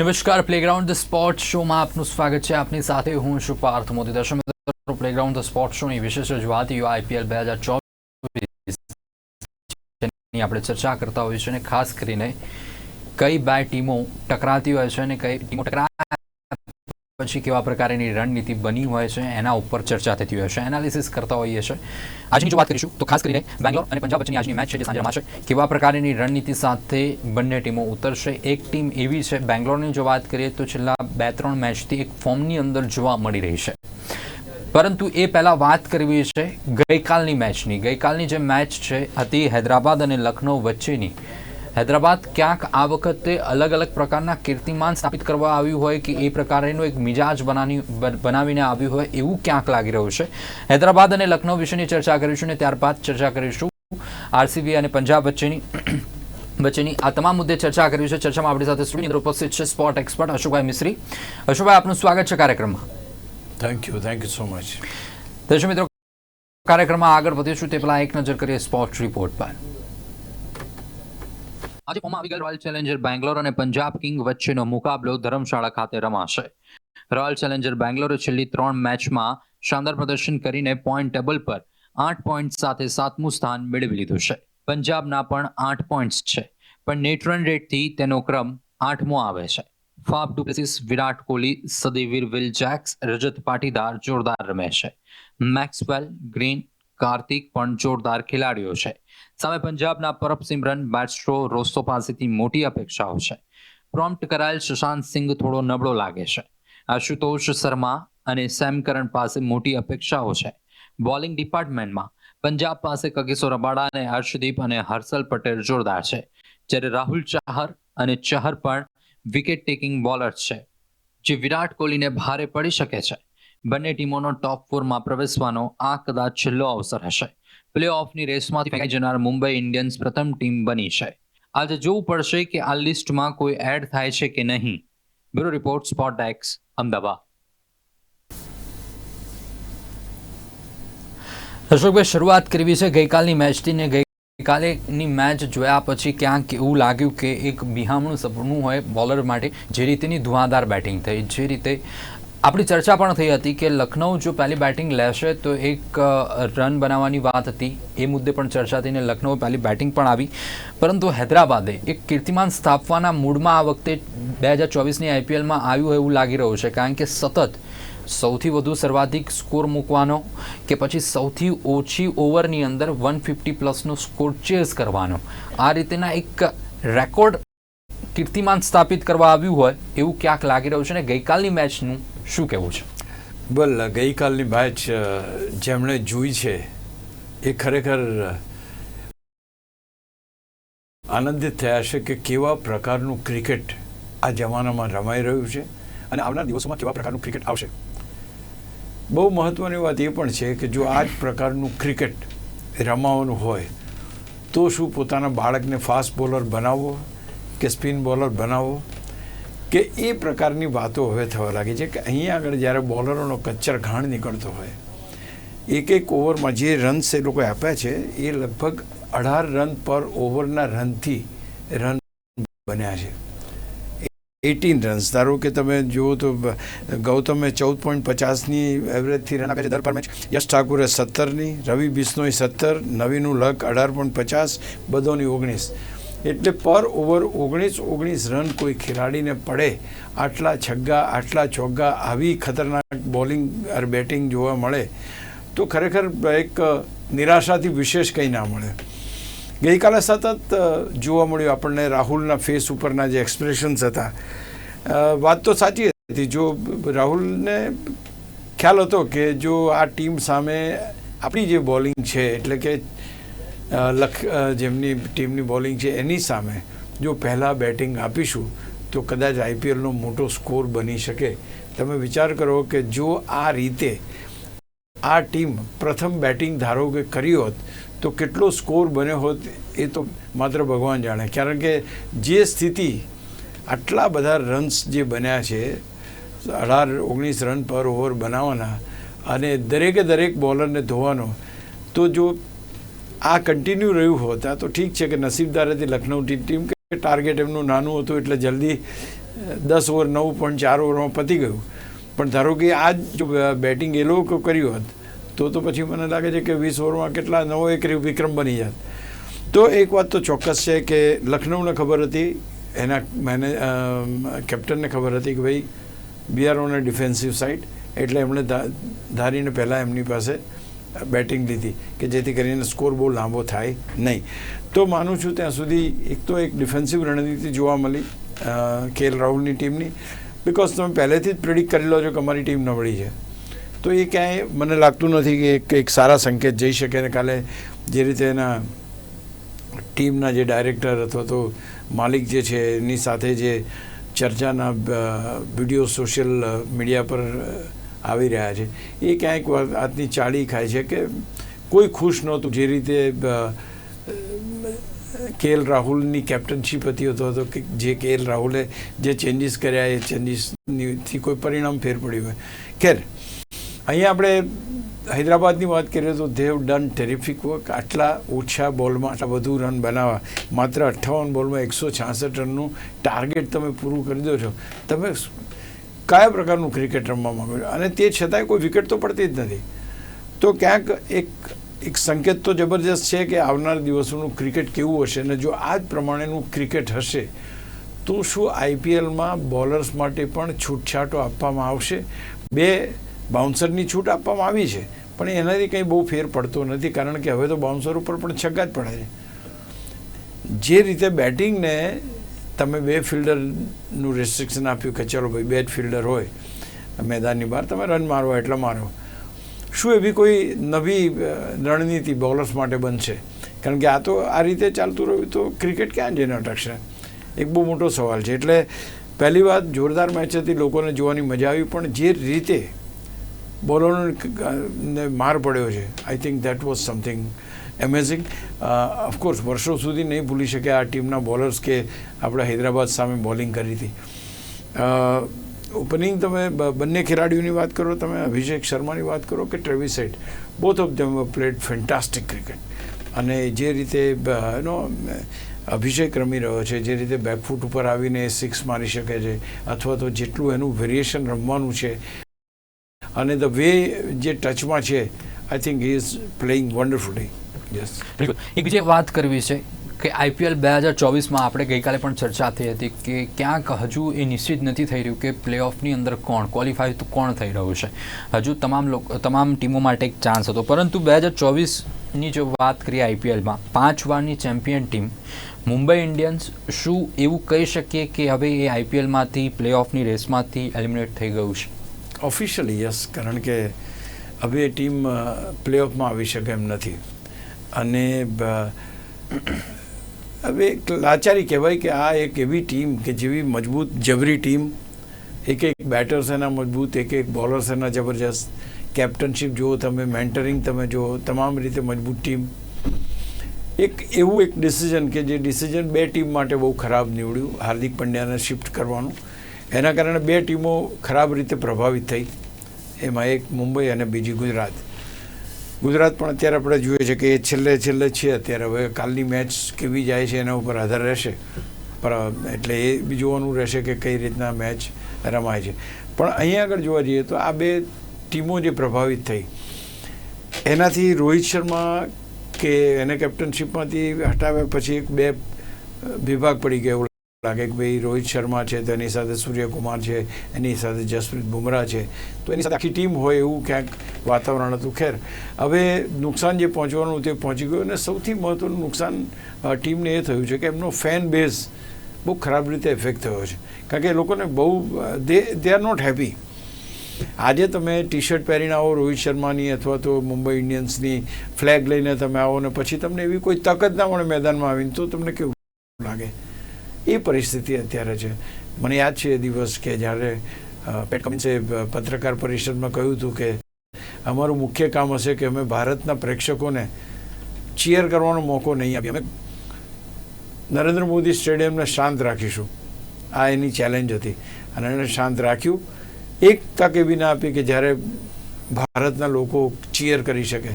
નમસ્કાર. Playground the sport શોમાં આપનું સ્વાગત છે. આપની સાથે હું છું પાર્થ મોદી. દર્શક પ્લેગ્રાઉન્ડ ધ સ્પોર્ટ શોની વિશેષ રજૂઆત યુ આઈપીએલ બે હજાર ચોવીસની આપણે ચર્ચા કરતા હોઈએ છીએ અને ખાસ કરીને કઈ બે ટીમો ટકરાતી હોય છે અને કઈ ટીમો ટકરાયા પછી કેવા પ્રકારની રણનીતિ બની હોય છે, એના ઉપર ચર્ચા થતી હોય છે એનાલિસિસ કરતા હોઈએ છીએ આજની જો વાત કરીશું, તો ખાસ કરીને બેંગ્લોર અને પંજાબ વચ્ચેની આજની મેચ છે જે સાંજે રમાશે કેવા પ્રકારની રણનીતિ સાથે બંને ટીમો ઉતરશે? એક ટીમ એવી છે, બેંગ્લોરની જો વાત કરીએ, તો છેલ્લા બે ત્રણ મેચથી એક ફોર્મની અંદર જોવા મળી રહી છે. પરંતુ એ પહેલાં વાત કરવી છે ગઈકાલની મેચની ગઈકાલની જે મેચ છે હતી હૈદરાબાદ અને લખનૌ વચ્ચેની. હૈદરાબાદ ક્યાંક આ વખતે અલગ અલગ પ્રકારના કીર્તિમાન સ્થાપિત કરવા આવ્યું હોય કે એ પ્રકારનું એક મિજાજ બનાની બનાવીને આવ્યું હોય એવું ક્યાંક લાગી રહ્યું છે. હૈદરાબાદ અને લખનૌ વિશેની ચર્ચા કરીશું અને ત્યારબાદ ચર્ચા કરીશું આરસીબી અને પંજાબ વચ્ચેની વચ્ચેની આ તમામ મુદ્દે ચર્ચા કરી છે. ચર્ચામાં આપણી સાથે સ્ટુડિયો ઉપસ્થિત છે સ્પોર્ટ એક્સપર્ટ અશોકભાઈ મિશ્રી અશોકભાઈ આપનું સ્વાગત છે કાર્યક્રમમાં. Thank you thank you so much દર્શક મિત્રો કાર્યક્રમમાં આગળ વધીશું તે પહેલાં એક નજર કરીએ સ્પોર્ટ રિપોર્ટ પર. આજે ફોર્મમાં આવી ગયેલ રોયલ ચેલેન્જર બેંગ્લોર અને પંજાબ કિંગ વચ્ચેનો મુકાબલો ધર્મશાળા ખાતે રમાશે. રોયલ ચેલેન્જર બેંગ્લોરે છેલ્લી ત્રણ મેચમાં શાનદાર પ્રદર્શન કરીને પોઈન્ટ ટેબલ પર આઠ પોઈન્ટ સાથે સાતમું સ્થાન મેળવી લીધું છે. પંજાબના પણ આઠ પોઈન્ટ્સ છે. પણ નેટ રન રેટથી તેનો ક્રમ આઠમો આવે છે. Faf du Plessis, Virat Kohli, સદીવીર Will Jacks Rajat Patidar જોરદાર રમે છે. મેક્સવેલ ગ્રીન કાર્તિક પણ જોરદાર ખેલાડીઓ છે. સામે પંજાબના પરપ સિમરન બેટ્સ્ટ્રો રોસ્તો પાસેથી મોટી અપેક્ષાઓ છે. પ્રોમ્પ્ટ કરાયેલ સુશાંત સિંઘ થોડો નબળો લાગે છે. આશુતોષ શર્મા અને સેમ કરન પાસે મોટી અપેક્ષાઓ છે. બોલિંગ ડિપાર્ટમેન્ટમાં પંજાબ પાસે કગીસો રબાડા અને હર્ષદીપ અને હર્ષલ પટેલ જોરદાર છે. જ્યારે રાહુલ ચાહર અને ચહર પણ વિકેટ ટેકિંગ બોલર છે. જે વિરાટ કોહલીને ભારે પડી શકે છે. બંને ટીમોનો ટોપ ફોરમાં પ્રવેશવાનો આ કદાચ છેલ્લો અવસર હશે. પ્લે ઓફની રેસમાંથી ફેંકાઈ જનાર મુંબઈ ઇન્ડિયન્સ પ્રથમ ટીમ બની છે. આજે જોવું પડશે કે આ લિસ્ટમાં કોઈ એડ થાય છે કે નહીં. Bureau report spot X Ahmedabad. અશોકભાઈ, શરૂઆત કરવી છે ગઈકાલની મેચથી ને ગઈકાલેની મેચ જોયા પછી ક્યાંક એવું લાગ્યું કે એક બિહામણું સપનું હોય બોલર માટે, જે રીતેની ધુઆધાર બેટિંગ થઈ, જે રીતે આપણી ચર્ચા પણ થઈ હતી કે લખનઉ જો પહેલી બેટિંગ લેશે તો એક રન બનાવવાની વાત હતી. એ મુદ્દે પણ ચર્ચા થઈને લખનઉ પહેલી બેટિંગ પણ આવી. પરંતુ હૈદરાબાદે એક કીર્તિમાન સ્થાપવાના મૂડમાં આ વખતે બે હજાર ચોવીસની આઈપીએલમાં આવ્યું એવું લાગી રહ્યું છે. કારણ કે સતત સૌથી વધુ સર્વાધિક સ્કોર મૂકવાનો કે પછી સૌથી ઓછી ઓવરની અંદર વન ફિફ્ટી પ્લસનો સ્કોર ચેઝ કરવાનો. આ રીતેના એક રેકોર્ડ કીર્તિમાન સ્થાપિત કરવા આવ્યું હોય એવું ક્યાંક લાગી રહ્યું છે ને ગઈકાલની મેચનું શું કહેવું છે? બલ, ગઈકાલની મેચ જેમણે જોઈ છે, એ ખરેખર આનંદિત થયા છે કે કેવા પ્રકારનું ક્રિકેટ આ જમાનામાં રમાઈ રહ્યું છે અને આવનાર દિવસોમાં કેવા પ્રકારનું ક્રિકેટ આવશે? બહુ મહત્ત્વની વાત એ પણ છે કે જો આ જ પ્રકારનું ક્રિકેટ રમાવાનું હોય, તો શું પોતાના બાળકને ફાસ્ટ બોલર બનાવવો કે સ્પિન બોલર બનાવવો? કે એ પ્રકારની વાતો હવે થવા લાગી છે કે અહીંયા આગળ જ્યારે બોલરોનો કચ્ચર ઘાણ નીકળતો હોય, એક એક ઓવરમાં જે રન્સ એ લોકો આપ્યા છે, એ લગભગ અઢાર રન પર ઓવરના રનથી રન બન્યા છે. એટીન રન્સ ધારો કે તમે જુઓ તો ગૌતમે ચૌદ પોઈન્ટ પચાસની એવરેજથી રન આપ્યા છે દર પર મેચ યશ ઠાકુરે સત્તરની, રવિ બિશ્નોઈ સત્તર, નવીનું લક અઢાર પોઈન્ટ પચાસ બધોની ઓગણીસ. એટલે પર ઓવર ઓગણીસ ઓગણીસ રન કોઈ ખેલાડીને પડે, આટલા છગ્ગા, આટલા ચોગ્ગા, આવી ખતરનાક બોલિંગ બેટિંગ જોવા મળે, તો ખરેખર એક નિરાશાથી વિશેષ કંઈ ના મળે. ગઈકાલે સતત જોવા મળ્યું આપણને રાહુલના ફેસ ઉપરના જે એક્સપ્રેશન્સ હતા. વાત તો સાચી હતી. જો રાહુલને ખ્યાલ હતો કે જો આ ટીમ સામે આપણી જે બોલિંગ છે, એટલે કે લખ જેમની ટીમની બોલિંગ છે એની સામે જો પહેલાં બેટિંગ આપીશું, તો કદાચ આઈપીએલનો મોટો સ્કોર બની શકે. તમે વિચાર કરો કે જો આ રીતે આ ટીમ પ્રથમ બેટિંગ ધારો કે કરી હોત, તો કેટલો સ્કોર બન્યો હોત એ તો માત્ર ભગવાન જાણે. કારણ કે જે સ્થિતિ આટલા બધા રન્સ જે બન્યા છે, અઢાર, ઓગણીસ રન પર ઓવર બનાવવાના અને દરેકે દરેક બોલરને ધોવાનો, તો જો આ કન્ટિન્યુ રહ્યું હોત તો ઠીક છે કે નસીબદાર હતી લખનૌ ટીમ કે ટાર્ગેટ એમનું નાનું હતું એટલે જલ્દી દસ ઓવર નવ પોઈન્ટ ચાર ઓવરમાં પતી ગયું. પણ ધારો કે આ જ બેટિંગ એ લોકો કર્યું હોત, તો તો પછી મને લાગે છે કે વીસ ઓવરમાં કેટલા નવો એક વિક્રમ બની જાત. તો એક વાત તો ચોક્કસ છે કે લખનૌને ખબર હતી, એના મેને કેપ્ટનને ખબર હતી કે ભાઈ we are on defensive side એટલે એમણે ધારીને પહેલાં એમની પાસે બેટિંગ લીધી કે જેથી કરીને સ્કોર બહુ લાંબો થાય નહીં. તો માનું છું ત્યાં સુધી એક તો એક ડિફેન્સિવ રણનીતિ જોવા મળી કે એલ રાહુલની ટીમની. બિકોઝ તમે પહેલેથી જ પ્રિડિક્ટ કરી લો છો કે અમારી ટીમ નબળી છે. તો એ ક્યાંય મને લાગતું નથી કે એક એક સારા સંકેત જઈ શકે ને કાલે જે રીતે એના ટીમના જે ડાયરેક્ટર અથવા તો માલિક જે છે એની સાથે જે ચર્ચાના વીડિયો સોશિયલ મીડિયા પર આવી રહ્યા છે. એ ક્યાંક આજની ચાળી ખાય છે કે કોઈ ખુશ નહોતું. જે રીતે કેએલ રાહુલની કેપ્ટનશીપ હતી હતો હતો કે જે કેએલ રાહુલે જે ચેન્જીસ કર્યા, એ ચેન્જીસથી કોઈ પરિણામ ફેર પડ્યું હોય. ખેર અહીંયા આપણે હૈદરાબાદની વાત કરીએ તો દેવ ડન ટેરિફિક વર્ક આટલા ઓછા બોલમાં, આટલા વધુ રન બનાવવા. માત્ર અઠ્ઠાવન બોલમાં એકસો છાસઠ રનનું ટાર્ગેટ તમે પૂરું કરી દો છો. તમે કયા પ્રકારનું ક્રિકેટ રમવા માગું છું? અને તે છતાંય કોઈ વિકેટ તો પડતી જ નથી. તો ક્યાંક એક એક સંકેત તો જબરજસ્ત છે કે આવનાર દિવસોનું ક્રિકેટ કેવું હશે? અને જો આ જ પ્રમાણેનું ક્રિકેટ હશે, તો શું આઈપીએલમાં બોલર્સ માટે પણ છૂટછાટો આપવામાં આવશે? બે, બાઉન્સરની છૂટ આપવામાં આવી છે, પણ એનાથી કંઈ બહુ ફેર પડતો નથી, કારણ કે હવે તો બાઉન્સર ઉપર પણ છગ્ગા જ પડે છે. જે રીતે બેટિંગને તમે બે ફિલ્ડરનું રેસ્ટ્રિક્શન આપ્યું કે ચલો ભાઈ, બે જ ફિલ્ડર હોય મેદાનની બહાર તમે રન મારો, એટલે મારો. શું એવી કોઈ નવી રણનીતિ બોલર્સ માટે બનશે? કારણ કે આ તો, આ રીતે ચાલતું રહ્યું તો ક્રિકેટ ક્યાં જઈને અટકશે? એક બહુ મોટો સવાલ છે. એટલે પહેલી વાત, જોરદાર મેચ હતી, લોકોને જોવાની મજા આવી, પણ જે રીતે બોલરોને માર પડ્યો છે I think that was something amazing of course વર્ષો સુધી નહીં ભૂલી શકે આ ટીમના બોલર્સ કે આપણે હૈદરાબાદ સામે બોલિંગ કરી હતી. ઓપનિંગ તમે બંને ખેલાડીઓની વાત કરો, તમે અભિષેક શર્માની વાત કરો કે Travis Head both of them played fantastic cricket અને જે રીતે એનો અભિષેક રમી રહ્યો છે, જે રીતે બેકફૂટ ઉપર આવીને સિક્સ મારી શકે છે, અથવા તો જેટલું એનું વેરિએશન રમવાનું છે. અને ધ વે જે ટચમાં છે I think he is playing wonderfully બિલકુલ. એક બીજી વાત કરવી છે કે આઈપીએલ બે હજાર ચોવીસમાં આપણે ગઈકાલે પણ ચર્ચા થઈ હતી કે ક્યાંક હજુ એ નિશ્ચિત નથી થઈ રહ્યું કે પ્લેઓફની અંદર કોણ ક્વોલિફાય તો કોણ થઈ રહ્યું છે. હજુ તમામ લોકો તમામ ટીમો માટે એક ચાન્સ હતો. પરંતુ બે હજાર ચોવીસની જો વાત કરીએ આઈપીએલમાં પાંચ વારની ચેમ્પિયન ટીમ મુંબઈ ઇન્ડિયન્સ શું એવું કહી શકીએ કે હવે એ આઈપીએલમાંથી પ્લેઓફની રેસમાંથી એલિમિનેટ થઈ ગયું છે? ઓફિશિયલી યસ કારણ કે હવે ટીમ પ્લેઓફમાં આવી શકે એમ નથી. અને હવે એક લાચારી કહેવાય કે આ એક એવી ટીમ કે જેવી મજબૂત, જબરી ટીમ. એક એક બેટર્સ એના મજબૂત, એક એક બોલર્સ એના જબરજસ્ત. કેપ્ટનશીપ જુઓ તમે મેન્ટરિંગ તમે જુઓ, તમામ રીતે મજબૂત ટીમ. એક એવું એક ડિસિઝન કે જે ડિસિઝન બે ટીમ માટે બહુ ખરાબ નીવડ્યું, હાર્દિક પંડ્યાને શિફ્ટ કરવાનું. એના કારણે બે ટીમો ખરાબ રીતે પ્રભાવિત થઈ. એમાં એક મુંબઈ અને બીજી ગુજરાત. ગુજરાત પણ અત્યારે આપણે જોઈએ છે કે એ છેલ્લે છેલ્લે છે અત્યારે. હવે કાલની મેચ કેવી જાય છે એના ઉપર આધાર રહેશે. પર, એટલે એ જોવાનું રહેશે કે કઈ રીતના મેચ રમાય છે. પણ અહીંયા આગળ જોવા જઈએ તો આ બે ટીમો જે પ્રભાવિત થઈ, એનાથી રોહિત શર્મા કે એને કેપ્ટનશીપમાંથી હટાવ્યા પછી એક બે વિભાગ પડી ગયો. લાગે કે ભાઈ રોહિત શર્મા છે તેની સાથે સૂર્યકુમાર છે, એની સાથે જસપ્રીત બુમરાહ છે. તો એની સાથે આખી ટીમ હોય એવું ક્યાંક વાતાવરણ હતું. ખેર, હવે નુકસાન જે પહોંચવાનું તે પહોંચી ગયું અને સૌથી મહત્ત્વનું નુકસાન ટીમને એ થયું છે કે એમનો ફેન બેઝ બહુ ખરાબ રીતે ઇફેક્ટ થયો છે. કારણ કે લોકોને બહુ they they are not happy આજે તમે ટી શર્ટ પહેરીને આવો રોહિત શર્માની અથવા તો મુંબઈ ઇન્ડિયન્સની ફ્લેગ લઈને તમે આવો ને પછી તમને એવી કોઈ તક જ ના મળે મેદાનમાં આવીને, તો તમને કેવું લાગે? એ પરિસ્થિતિ અત્યારે છે. મને યાદ છે એ દિવસ કે જ્યારે પેટ પત્રકાર પરિષદમાં કહ્યું હતું કે, અમારું મુખ્ય કામ હશે કે અમે ભારતના પ્રેક્ષકોને ચીયર કરવાનો મોકો નહીં આપીએ. અમે નરેન્દ્ર મોદી સ્ટેડિયમને શાંત રાખીશું. આ એની ચેલેન્જ હતી. અને એણે શાંત રાખ્યું. એક તક એવી ના આપી કે જ્યારે ભારતના લોકો ચીયર કરી શકે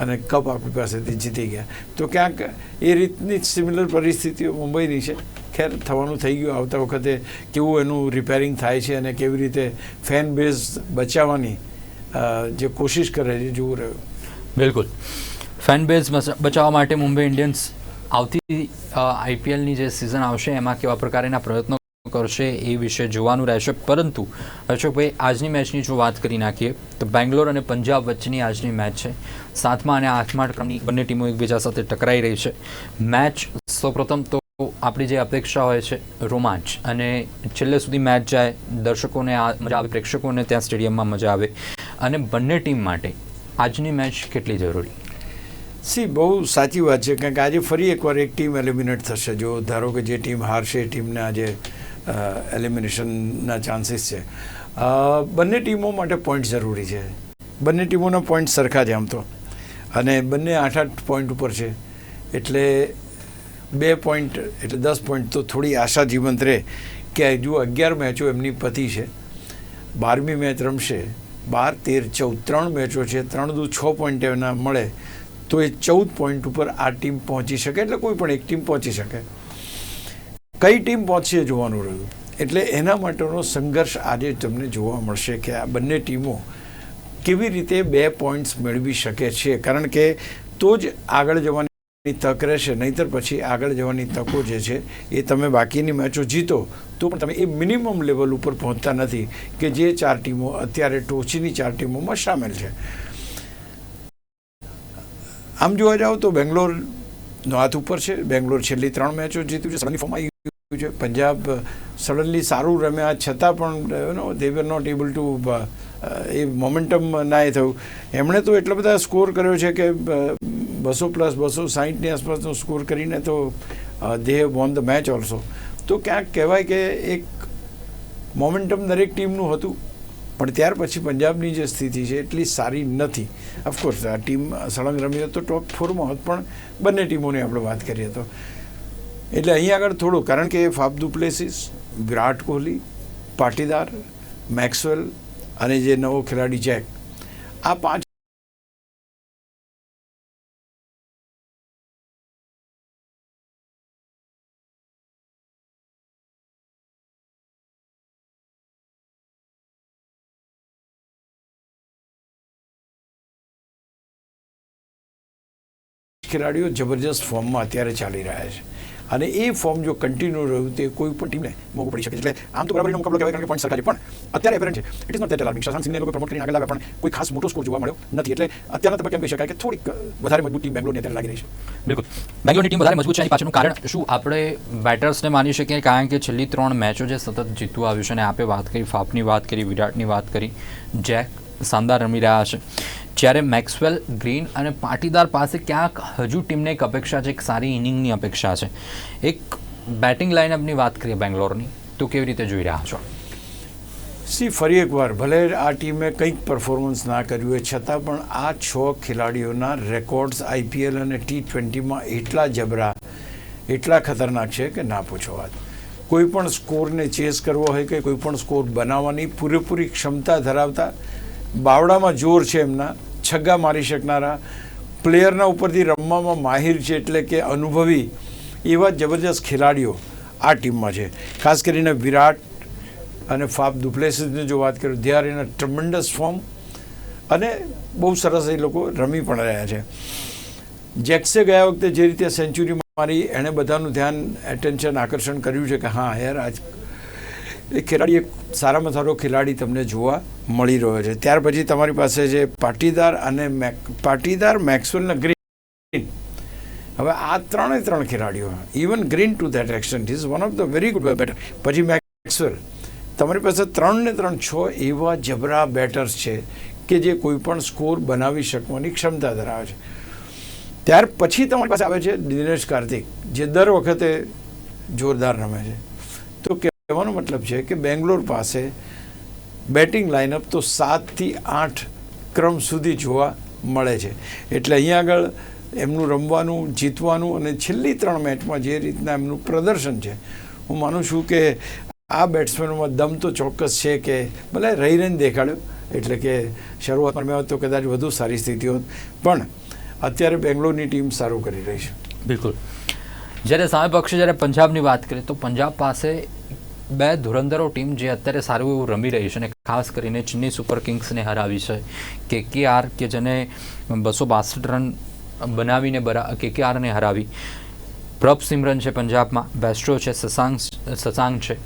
અને કપ આપણી પાસેથી જીતી ગયા. તો ક્યાંક એ રીતની જ સિમિલર પરિસ્થિતિઓ મુંબઈની છે. ખેર થવાનું થઈ ગયું આવતા વખતે કેવું એનું રિપેરિંગ થાય છે અને કેવી રીતે ફેન બેઝ બચાવવાની જે કોશિશ કરે છે જોવું રહ્યું. બિલકુલ. ફેન બેઝ બચાવવા માટે મુંબઈ ઇન્ડિયન્સ આવતી આઈપીએલની જે સિઝન આવશે એમાં કેવા પ્રકારના પ્રયત્નો કરશે એ વિશે જોવાનું રહેશે. પરંતુ અશોકભાઈ, આજની મેચની જો વાત કરી નાખીએ, તો બેંગ્લોર અને પંજાબ વચ્ચેની આજની મેચ છે. સાતમા અને આઠમા ક્રમની બંને ટીમો એકબીજા સાથે ટકરાઈ રહી છે. મેચ સૌપ્રથમ તો આપણી જે અપેક્ષા હોય છે, રોમાંચ. અને છેલ્લે સુધી મેચ જાય, દર્શકોને આ મજા આવે, પ્રેક્ષકોને ત્યાં સ્ટેડિયમમાં મજા આવે. અને બંને ટીમ માટે આજની મેચ કેટલી જરૂરી? સી, બહુ સાચી વાત છે, કારણ કે આજે ફરી એકવાર એક ટીમ એલિમિનેટ થશે. જો ધારો કે જે ટીમ હારશે, એ ટીમને આજે એલિમિનેશનના ચાન્સીસ છે. બંને ટીમો માટે પોઈન્ટ જરૂરી છે. બંને ટીમોના પોઈન્ટ સરખા છે આમ તો. અને બંને આઠ આઠ પોઈન્ટ ઉપર છે. એટલે બે પોઈન્ટ એટલે દસ પોઈન્ટ તો થોડી આશા જીવંત રહે કે હજુ અગિયાર મેચો એમની પતી છે, બારમી મેચ રમશે, બાર, તેર, ચૌદ, ત્રણ મેચો છે, ત્રણ દુ છ પોઈન્ટ એના મળે, તો એ ચૌદ પોઈન્ટ ઉપર આ ટીમ પહોંચી શકે એટલે કોઈ પણ એક ટીમ પહોંચી શકે. કઈ ટીમ પહોંચશે જોવાનું રહ્યું. એટલે એના માટેનો સંઘર્ષ આજે તમને જોવા મળશે કે આ બંને ટીમો કેવી રીતે બે પોઈન્ટ્સ મેળવી શકે છે. કારણ કે તો જ આગળ જવાની તક રહેશે. નહીંતર પછી આગળ જવાની તકો જે છે, એ તમે બાકીની મેચો જીતો, તો પણ તમે એ મિનિમમ લેવલ ઉપર પહોંચતા નથી કે જે ચાર ટીમો અત્યારે ટોચની ચાર ટીમોમાં સામેલ છે. આમ જોવા જાઓ તો બેંગ્લોરનો હાથ ઉપર છે. બેંગ્લોર છેલ્લી ત્રણ મેચો જીત્યું છે. સડનલી ફોર્મ આવી ગયું છે. પંજાબ સડનલી સારું રમ્યા. છતાં પણ no they were not able to a momentum ના એ થયું. એમણે તો એટલા બધા સ્કોર કર્યો છે કે બસો પ્લસ, બસો સાહીઠની આસપાસનો સ્કોર કરીને તો they have won the match also તો ક્યાંક કહેવાય કે એક મોમેન્ટમ દરેક ટીમનું હતું, પણ ત્યાર પછી પંજાબની જે સ્થિતિ છે એટલી સારી નથી. ઓફકોર્સ આ ટીમ સળંગ રમી તો ટોપ ફોરમાં હોત, પણ બંને ટીમોની આપણે વાત કરીએ તો. એટલે અહીં આગળ થોડું, કારણ કે Faf Plessis Virat Kohli, Patidar Maxwell અને જે નવો ખેલાડી જેક આ પાંચ ખેલાડીઓ જબરજસ્ત ફોર્મમાં અત્યારે ચાલી રહ્યા છે. અને એ ફોર્મ જો કન્ટિન્યુ રહ્યું, તે કોઈ પણ ટીમને મોકો પડી શકે. એટલે આમ તો બરાબર મુકાબલો કહેવાય, કારણ કે પોઈન્ટ સરખા પણ અત્યારે એપરન્ટ છે it is not that alarming Shashank સિંહને લોકો પ્રમોટ કરીને આગળ આવ્યા, પણ કોઈ ખાસ મોટો સ્કોર જોવા મળ્યો નથી. એટલે અત્યારના તબક્કે એમ કહી શકાય કે થોડીક વધારે મજબૂત ટીમ બેંગ્લોરની અત્યારે લાગી રહી છે. બિલકુલ. બેંગ્લોરની ટીમ વધારે મજબૂત છે, એની પાછળનું કારણ શું? આપણે બેટર્સને માની શકીએ, કારણ કે છેલ્લી ત્રણ મેચો જે સતત જીતવા આવ્યું છે, અને આપે વાત કરી, ફાફની વાત કરી, વિરાટની વાત કરી જેક શાનદાર રમી રહ્યા છે. જ્યારે મેક્સવેલ ગ્રીન અને પાટીદાર પાસે ક્યાંક હજુ ટીમને એક અપેક્ષા છે, એક સારી ઇનિંગની અપેક્ષા છે. એક બેટિંગ લાઇનઅપની વાત કરીએ બેંગ્લોરની, તો કેવી રીતે જોઈ રહ્યા છો? સી, ફરી એકવાર, ભલે આ ટીમે કંઈક પરફોર્મન્સ ના કર્યું હોય, છતાં પણ આ છ ખેલાડીઓના રેકોર્ડ્સ આઈપીએલ અને ટી ટ્વેન્ટીમાં એટલા જબરા, એટલા ખતરનાક છે કે ના પૂછો વાત. કોઈ પણ સ્કોરને ચેસ કરવો હોય કે કોઈ પણ સ્કોર બનાવવાની પૂરેપૂરી ક્ષમતા ધરાવતા બાવડામાં જોર છે એમના, છગ્ગા મારી શકનારા. પ્લેયરના ઉપરથી રમવામાં માહિર છે એટલે કે અનુભવી એવા જબરજસ્ત ખેલાડીઓ આ ટીમમાં છે. ખાસ કરીને વિરાટ અને ફાફ દુપ્લેસીસની જો વાત કરું દે આર ઇન ફોર્મ અને બહુ સરસ એ લોકો રમી પણ રહ્યા છે. જેક્સે ગયા વખતે જે રીતે સેન્ચુરી મારી, એણે બધાનું ધ્યાન એટેન્શન આકર્ષણ કર્યું છે કે હા યાર, આજ એ ખેલાડી એક સારામાં સારો ખેલાડી તમને જોવા મળી રહ્યો છે. ત્યાર પછી તમારી પાસે છે પાટીદાર અને મેક, પાટીદાર મેક્સવેલ ગ્રીન. હવે આ ત્રણે ત્રણ ખેલાડીઓ even Green to that extent is one of the very good batter પછી મેક્સવેલ, તમારી પાસે ત્રણ ને ત્રણ છ એવા જબરા બેટર્સ છે કે જે કોઈ પણ સ્કોર બનાવી શકવાની ક્ષમતા ધરાવે છે. ત્યાર પછી તમારી પાસે આવે છે દિનેશ કાર્તિક, જે દર વખતે જોરદાર રમે છે. તો કહેવાનો મતલબ છે કે બેંગ્લોર પાસે બેટિંગ લાઇનઅપ તો સાતથી આઠ ક્રમ સુધી જોવા મળે છે. એટલે અહીંયા આગળ એમનું રમવાનું, જીતવાનું અને છેલ્લી ત્રણ મેચમાં જે રીતના એમનું પ્રદર્શન છે, હું માનું છું કે આ બેટ્સમેનોમાં દમ તો ચોક્કસ છે કે ભલે રહી રહીને દેખાડ્યો, એટલે કે શરૂઆતમાં મેં તો કદાચ વધુ સારી સ્થિતિ હોત, પણ અત્યારે બેંગ્લોરની ટીમ સારું કરી રહી છે. બિલકુલ. જ્યારે સામે પક્ષે જ્યારે પંજાબની વાત કરીએ તો પંજાબ પાસે બે ધુરંધરો ટીમ જે અત્યારે સારું એવું રમી રહી છે અને ખાસ કરીને ચેન્નઈ સુપર કિંગ્સને હરાવી છે. કે કે આર કે જેને બસો બાસઠ રન બનાવીને બરા કે કે આરને હરાવી. પ્રભ સિમરન છે પંજાબમાં, બેસ્ટ્રો છે સસાંગ સસાંગ છે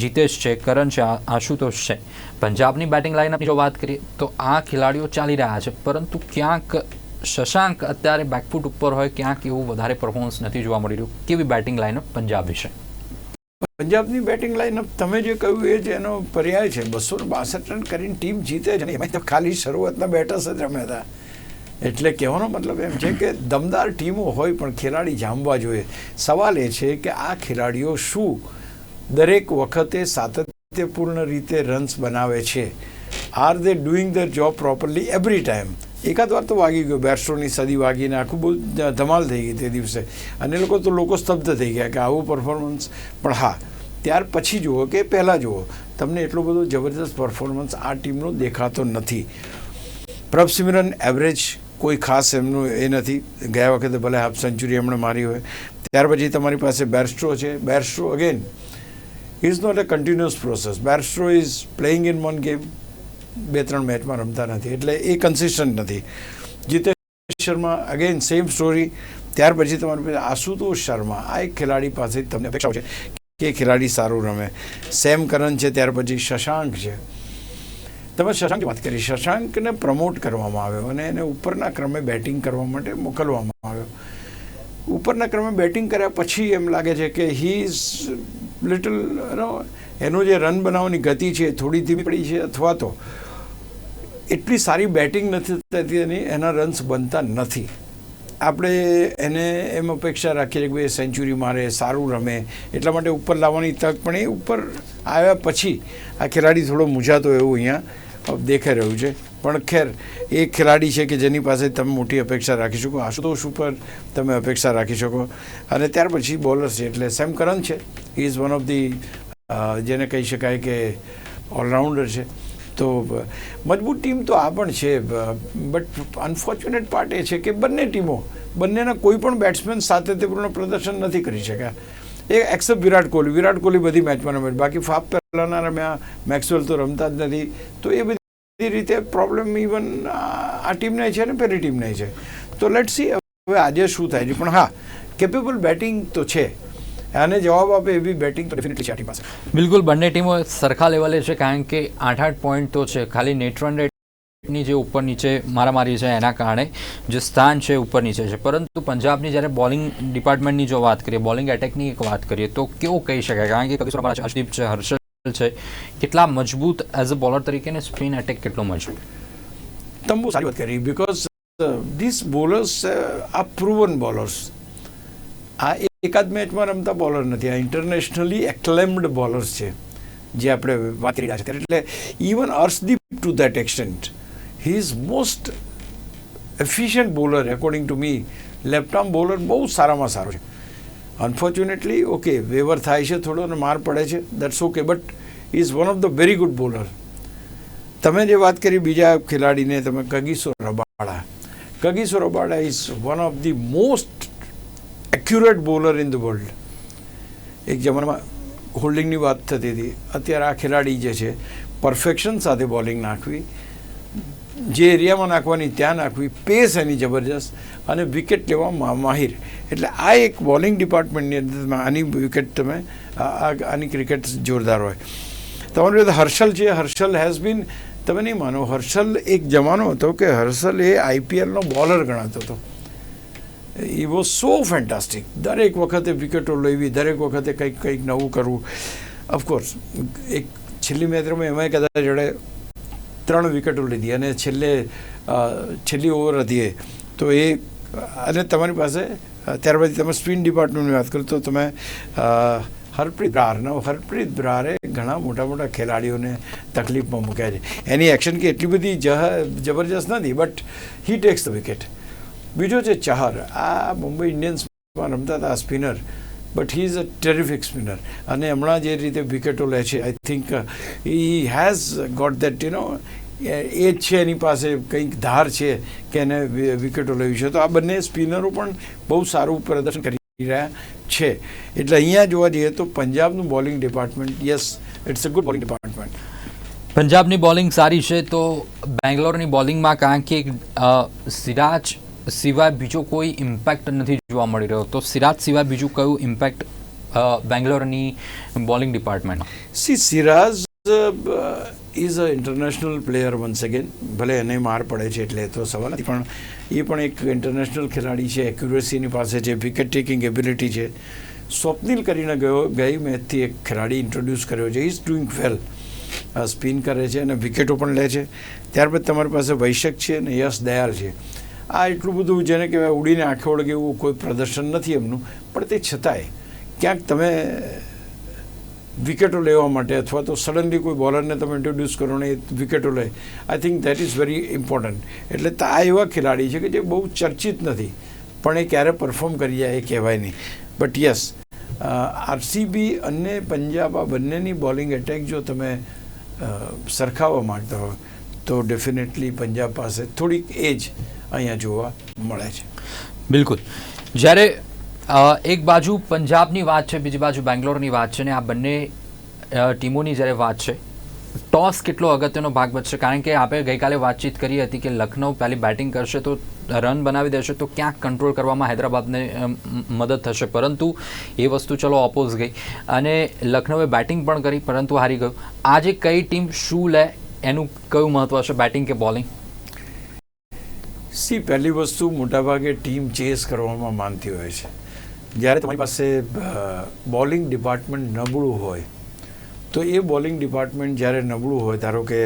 જીતેશ છે, કરણ છે આશુતોષ છે. પંજાબની બેટિંગ લાઇનઅપની જો વાત કરીએ તો આ ખેલાડીઓ ચાલી રહ્યા છે, પરંતુ ક્યાંક શશાંક અત્યારે બેકફૂટ ઉપર હોય, ક્યાંક એવું વધારે પરફોર્મન્સ નથી જોવા મળી રહ્યું. કેવી બેટિંગ લાઇનઅપ પંજાબ વિશે? પંજાબની બેટિંગ લાઇનઅપ તમે જે કહ્યું એ જ એનો પર્યાય છે. બસો બાસઠ રન કરીને ટીમ જીતે છે એમાં તો ખાલી શરૂઆતના બેટર્સ જ રમ્યા હતા. એટલે કહેવાનો મતલબ એમ છે કે દમદાર ટીમો હોય પણ ખેલાડી જામવા જોઈએ. સવાલ એ છે કે આ ખેલાડીઓ શું દરેક વખતે સાતત્યપૂર્ણ રીતે રન્સ બનાવે છે? Are they doing the job properly every time એકાદ વાર તો વાગી ગયો. બેસ્ટ્રોની સદી વાગીને આખું બહુ ધમાલ થઈ ગઈ તે દિવસે. અને લોકો તો લોકો સ્તબ્ધ થઈ ગયા કે આવું પરફોર્મન્સ પણ હા, ત્યાર પછી જુઓ કે પહેલાં જુઓ, તમને એટલો બધો જબરદસ્ત પરફોર્મન્સ આ ટીમનો દેખાતો નથી. પ્રભસિમરન એવરેજ કોઈ ખાસ એમનું એ નથી. ગયા વખતે ભલે હાફ સેન્ચુરી એમણે મારી હોય. ત્યાર પછી તમારી પાસે બેરસ્ટ્રો છે. Bairstow again is not a continuous process Bairstow is playing in one game બે ત્રણ મેચમાં રમતા નથી, એટલે એ કન્સિસ્ટન્ટ નથી. Jitesh Sharma again same story ત્યાર પછી તમારી પાસે આશુતોષ શર્મા, આ એક ખેલાડી પાસે તમને અપેક્ષાઓ છે કે ખેલાડી સારું રમે. સેમ કરન છે, ત્યાર પછી શશાંક છે. તમે શશાંક વાત કરી, શશાંકને પ્રમોટ કરવામાં આવ્યો અને એને ઉપરના ક્રમે બેટિંગ કરવા માટે મોકલવામાં આવ્યો. ઉપરના ક્રમે બેટિંગ કર્યા પછી એમ લાગે છે કે હી ઇઝ લિટલ એનો જે રન બનાવવાની ગતિ છે એ થોડી ધીમી પડી છે અથવા તો એટલી સારી બેટિંગ નથી થતી એની એના રન્સ બનતા નથી. આપણે એને એમ અપેક્ષા રાખીએ કે ભાઈ સેન્ચુરી મારે, સારું રમે. એટલા માટે ઉપર લાવવાની તક પણ એ ઉપર આવ્યા પછી આ ખેલાડી થોડો મૂંઝાતો એવું અહીંયા દેખાઈ રહ્યું છે. પણ ખેર, એ ખેલાડી છે કે જેની પાસે તમે મોટી અપેક્ષા રાખી શકો. આશુતોષ ઉપર તમે અપેક્ષા રાખી શકો. અને ત્યાર પછી બોલર છે એટલે સેમ કરન છે. ઇઝ વન ઓફ ધી જેને કહી શકાય કે ઓલરાઉન્ડર છે. તો, મજબૂત ટીમ તો આ પણ છે બટ અનફોર્ચ્યુનેટ પાર્ટ એ છે કે બંને ટીમો, બંનેના કોઈ પણ બેટ્સમેન સાતત્યપૂર્ણ પ્રદર્શન નથી કરી શક્યા. એ એક્સેપ્ટ વિરાટ કોહલી વિરાટ કોહલી બધી મેચમાં રમે બાકી ફાફ પહેલાંના રમ્યા, મેક્સવેલ તો રમતા જ નથી. તો એ બધી રીતે પ્રોબ્લેમ ઇવન આ ટીમને છે ને પેલી ટીમને છે. તો લેટ સી હવે આજે શું થાય છે. પણ હા કેપેબલ બેટિંગ તો છે. આને જવાબ આપે એવી બેટિંગ ડેફિનેટલી છે આની પાસે. બિલકુલ બંને ટીમો સરખા લેવલે છે કારણ કે આઠ આઠ પોઈન્ટ તો છે. ખાલી નેટ રન રેટની જે ઉપર નીચે મારામારી છે એના કારણે જે સ્થાન છે ઉપર નીચે છે. પરંતુ પંજાબની જ્યારે બોલિંગ ડિપાર્ટમેન્ટની જો વાત કરીએ બોલિંગ એટેકની એક વાત કરીએ તો કેવું કહી શકાય? કારણ કે હર્ષદીપ છે છે હર્ષલ છે. કેટલા મજબૂત એઝ અ બોલર તરીકે ને સ્પિન એટેક કેટલો મજબૂત? તમે બહુ સારી વાત કરી બિકોઝ ધીસ બોલર્સ આ પ્રુવન બોલર્સ આ એકાદ મેચમાં રમતા બોલર નથી, આ ઇન્ટરનેશનલી એક્લેમ્ડ બોલર્સ છે, જે આપણે વાત કરી રહ્યા છે. એટલે even Arshdeep to that extent he is most efficient bowler according to me left arm bowler બહુ સારામાં સારો છે. અનફોર્ચ્યુનેટલી ઓકે વેવર થાય છે થોડો અને માર પડે છે that's okay but is one of the very good bowler તમે જે વાત કરી બીજા ખેલાડીને, તમે Kagiso Rabada. Kagiso Rabada is one of the most accurate bowler in the world એક જમાનામાં હોલ્ડિંગની વાત થતી હતી અત્યારે આ ખેલાડી જે છે પરફેક્શન સાથે બોલિંગ નાખવી જે એરિયામાં નાખવાની ત્યાં નાખવી પેસ એની જબરજસ્ત અને વિકેટ લેવામાં માહિર એટલે આ એક બોલિંગ ડિપાર્ટમેન્ટની અંદર આની વિકેટ તમે આની ક્રિકેટ જોરદાર હોય। તમારી પાસે હર્ષલ છે, હર્ષલ હેઝ બીન તમે નહીં માનો, હર્ષલ એક જમાનો હતો કે હર્ષલ એ આઈપીએલનો બોલર ગણાતો હતો। એ વોઝ સો ફેન્ટાસ્ટિક દરેક વખતે વિકેટો લેવી, દરેક વખતે કંઈક કંઈક નવું કરવું. ઓફકોર્સ એક છેલ્લી મેચમાં એમાંય કદાચ જોડે ત્રણ વિકેટો લીધી અને છેલ્લે છેલ્લી ઓવર હતી તો એ, અને તમારી પાસે ત્યાર પછી તમે સ્પિન ડિપાર્ટમેન્ટની વાત કરો તો તમે હરપ્રીત બ્રારનો હરપ્રીત બ્રારે ઘણા મોટા મોટા ખેલાડીઓને તકલીફમાં મૂક્યા છે. એની એક્શન કે એટલી બધી જબરજસ્ત નથી but he takes the wicket બીજો છે ચહર. આ મુંબઈ ઇન્ડિયન્સમાં રમતા હતા spinner, but he is a terrific spinner. અને હમણાં જે રીતે વિકેટો લે છે I think he has got that you know એ જ છે એની પાસે, કંઈક ધાર છે કે એને વિકેટો લેવી છે. તો આ બંને સ્પિનરો પણ બહુ સારું પ્રદર્શન કરી રહ્યા છે. એટલે અહીંયા જોવા જઈએ તો પંજાબનું bowling department yes it's a good bowling department પંજાબની bowling સારી છે તો બેંગ્લોરની બોલિંગમાં કારણ કે સિરાજ સિવાય બીજો કોઈ ઇમ્પેક્ટ નથી જોવા મળી રહ્યો. તો સિરાજ સિવાય બીજું કયું impact બેંગ્લોરની bowling department see Siraj is a international player once again ભલે એને માર પડે છે એટલે તો સવાલ પણ એ પણ એક ઇન્ટરનેશનલ ખેલાડી છે. એક્યુરેસીની પાસે છે વિકેટ ટેકિંગ એબિલિટી છે. સ્વપ્નિલ કરીને ગયો, ગઈ મેચથી એક ખેલાડી ઇન્ટ્રોડ્યુસ કર્યો છે. ઇઝ ડુઈંગ વેલ સ્પિન કરે છે અને વિકેટો પણ લે છે. ત્યારબાદ તમારી પાસે વૈશક છે અને યશ દયાલ છે. આ એટલું બધું જેને કહેવાય ઉડીને આંખે ઓળગે એવું કોઈ પ્રદર્શન નથી એમનું. પણ તે છતાંય ક્યાંક તમે વિકેટો લેવા માટે અથવા તો સડનલી કોઈ બોલરને તમે ઇન્ટ્રોડ્યુસ કરો ને એ વિકેટો લે. I think that is very important એટલે આ એવા ખેલાડી છે કે જે બહુ ચર્ચિત નથી. પણ એ ક્યારે પરફોર્મ કરી જાય એ કહેવાય નહીં. બટ યસ આરસીબી અને પંજાબ આ બંનેની બોલિંગ એટેક જો તમે સરખાવવા માંગતા હો, તો ડેફિનેટલી પંજાબ પાસે થોડીક એજ અહીંયા જોવા મળે છે. બિલકુલ. જ્યારે એક બાજુ પંજાબની વાત છે, બીજી બાજુ બેંગ્લોરની વાત છે ને આ બંને ટીમોની જ્યારે વાત છે, ટોસ કેટલો અગત્યનો ભાગ બચશે કારણ કે આપણે ગઈકાલે વાતચીત કરી હતી કે લખનઉ પહેલી બેટિંગ કરશે તો રન બનાવી દેશે, તો ક્યાંક કંટ્રોલ કરવામાં હૈદરાબાદને મદદ થશે. પરંતુ એ વસ્તુ ચલો ઓપોઝ ગઈ. અને લખનઉએ બેટિંગ પણ કરી, પરંતુ હારી ગયું. આજે કઈ ટીમ શું લે, એનું કયું મહત્વ હશે, બેટિંગ કે બોલિંગ? સી પહેલી વસ્તુ મોટાભાગે ટીમ ચેસ કરવામાં માનતી હોય છે. જ્યારે તમારી પાસે બોલિંગ ડિપાર્ટમેન્ટ નબળું હોય, તો એ બોલિંગ ડિપાર્ટમેન્ટ જ્યારે નબળું હોય, ધારો કે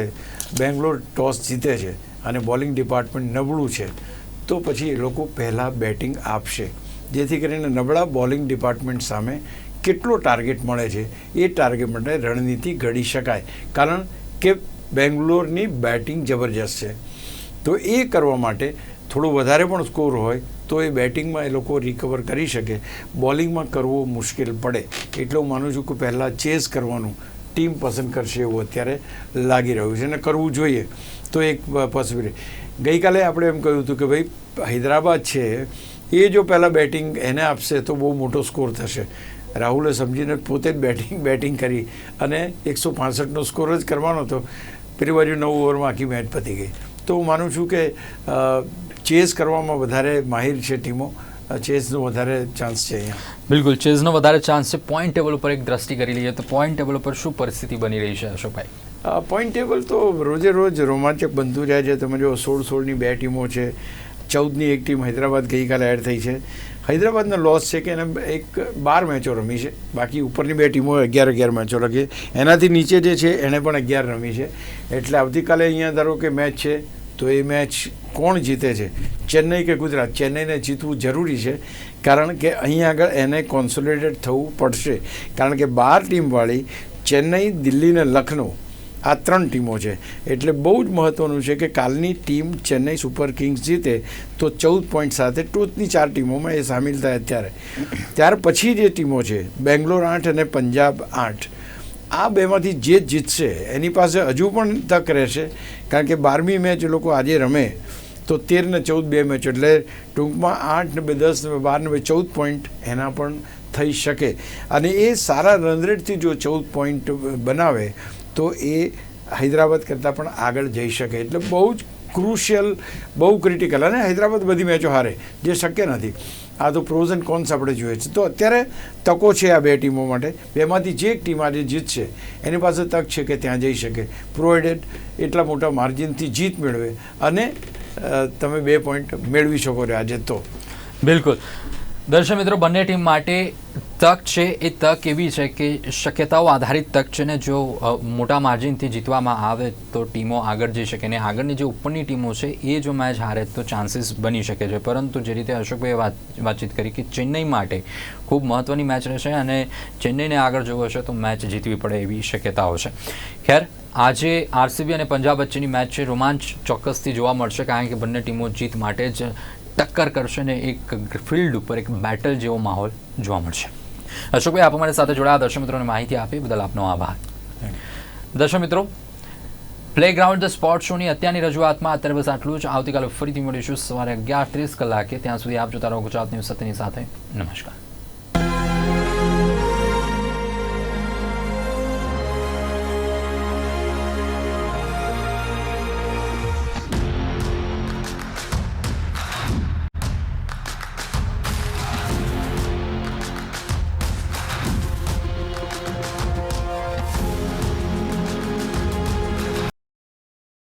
બેંગ્લોર ટોસ જીતે છે અને બોલિંગ ડિપાર્ટમેન્ટ નબળું છે, તો પછી એ લોકો પહેલાં બેટિંગ આપશે. જેથી કરીને નબળા બોલિંગ ડિપાર્ટમેન્ટ સામે કેટલો ટાર્ગેટ મળે છે, એ ટાર્ગેટ માટે રણનીતિ ઘડી શકાય. કારણ કે બેંગ્લોરની બેટિંગ જબરજસ્ત છે. તો એ કરવા માટે થોડો વધારે પણ સ્કોર હોય, તો એ બેટિંગમાં એ લોકો રિકવર કરી શકે. બોલિંગમાં કરવું મુશ્કેલ પડે. એટલે માનું છું કે પહેલાં ચેસ કરવાનું ટીમ પસંદ કરશે એવું અત્યારે લાગી રહ્યું છે અને કરવું જોઈએ. તો એક પોસિબિલિટી ગઈકાલે આપણે એમ કહ્યું હતું કે ભાઈ, હૈદરાબાદ છે, એ જો પહેલાં બેટિંગ એને આપશે તો બહુ મોટો સ્કોર થશે. રાહુલે સમજીને પોતે જ બેટિંગ બેટિંગ કરી અને એકસો પાસઠનો સ્કોર જ કરવાનો હતો. પેલી બાજુ નવ ઓવરમાં આખી મેચ પતી ગઈ. તો હું માનું છું કે ચેસ કરવામાં વધારે માહિર છે ટીમો. ચેસનો વધારે ચાન્સ છે અહીંયા. બિલકુલ ચેઝનો વધારે ચાન્સ છે. પોઈન્ટ ટેબલ ઉપર એક દ્રષ્ટિ કરી લઈએ તો પોઈન્ટ ટેબલ ઉપર શું પરિસ્થિતિ બની રહી છે અશોકભાઈ? પોઈન્ટ ટેબલ તો રોજે રોજ રોમાંચક બનતું જાય છે. તમે જો સોળ સોળની બે ટીમો છે. ચૌદની એક ટીમ હૈદરાબાદ ગઈકાલે એડ થઈ છે. હૈદરાબાદનો લોસ છે કે એને એક બાર મેચો રમી છે. બાકી ઉપરની બે ટીમો અગિયાર અગિયાર મેચો રમી એનાથી નીચે જે છે એણે પણ અગિયાર રમી છે. એટલે આવતીકાલે અહીંયા ધારો કે મેચ છે. તો એ મેચ કોણ જીતે છે? ચેન્નઈ કે ગુજરાત? ચેન્નઈને જીતવું જરૂરી છે, કારણ કે અહીં આગળ એને કોન્સોલિડેટ થવું પડશે. કારણ કે બાર ટીમવાળી ચેન્નઈ, દિલ્હી ને લખનઉ આ ત્રણ ટીમો છે. એટલે બહુ જ મહત્ત્વનું છે કે કાલની ટીમ ચેન્નઈ સુપર કિંગ્સ જીતે તો ચૌદ પોઈન્ટ સાથે ટોચની ચાર ટીમોમાં એ સામેલ થાય અત્યારે. ત્યાર પછી જે ટીમો છે, બેંગ્લોર આઠ અને પંજાબ આઠ આ બેમાંથી જે જીતશે, એની પાસે હજુ પણ તક રહેશે. કારણ કે બારમી મેચ લોકો આજે રમે તો તેર ને ચૌદ બે મેચ, એટલે ટૂંકમાં આઠ ને બે, દસ ને બાર ને બે, ચૌદ પોઈન્ટ એના પણ થઈ શકે. અને એ સારા રનરેટથી જો ચૌદ પોઈન્ટ બનાવે, તો એ હૈદરાબાદ કરતાં પણ આગળ જઈ શકે. એટલે બહુ જ ક્રુશિયલ બહુ ક્રિટિકલ અને હૈદરાબાદ બધી મેચો હારે, જે શક્ય નથી. આ તો પ્રોઝ એન્ડ કોન્સ આપણે જોઈએ છે. તો અત્યારે તકો છે આ બે ટીમો માટે. બેમાંથી જે એક ટીમ આજે જીતશે એની પાસે તક છે કે ત્યાં જઈ શકે. પ્રોવાઇડેડ એટલા મોટા માર્જિનથી જીત મેળવે અને તમે બે પોઈન્ટ મેળવી શકો છો આજે તો. બિલકુલ. દર્શક મિત્રો, બંને ટીમ માટે તક છે, એ તક એવી છે કે શક્યતાઓ આધારિત તક છે ને જો મોટા માર્જિનથી જીતવામાં આવે તો ટીમો આગળ જઈ શકે ને આગળની જે ઉપરની ટીમો છે, એ જો મેચ હારે તો ચાન્સીસ બની શકે છે. પરંતુ જે રીતે અશોકભાઈએ વાત, વાતચીત કરી કે ચેન્નઈ માટે ખૂબ મહત્ત્વની મેચ રહેશે અને ચેન્નઈને આગળ જવું હશે તો મેચ જીતવી પડે એવી શક્યતાઓ છે. ખેર, આજે આરસીબી અને પંજાબ વચ્ચેની મેચ છે, રોમાંચ ચોક્કસથી જોવા મળશે કારણ કે બંને ટીમો જીત માટે જ ટક્કર કરશે ને એક ફિલ્ડ ઉપર એક બેટલ જેવો માહોલ જોવા મળશે. અશોકભાઈ આપ અમારી સાથે જોડાયા. દર્શક મિત્રોને માહિતી આપી બદલ આપનો આભાર. દર્શક મિત્રો પ્લેગ્રાઉન્ડ ધ સ્પોર્ટ શોની અત્યારની રજૂઆતમાં અત્યારે બસ આટલું જ. આવતીકાલે ફરીથી મળીશું સવારે અગિયાર ત્રીસ કલાકે. ત્યાં સુધી આપ જોતા રહો ગુજરાત ન્યૂઝ સત્યની સાથે. નમસ્કાર.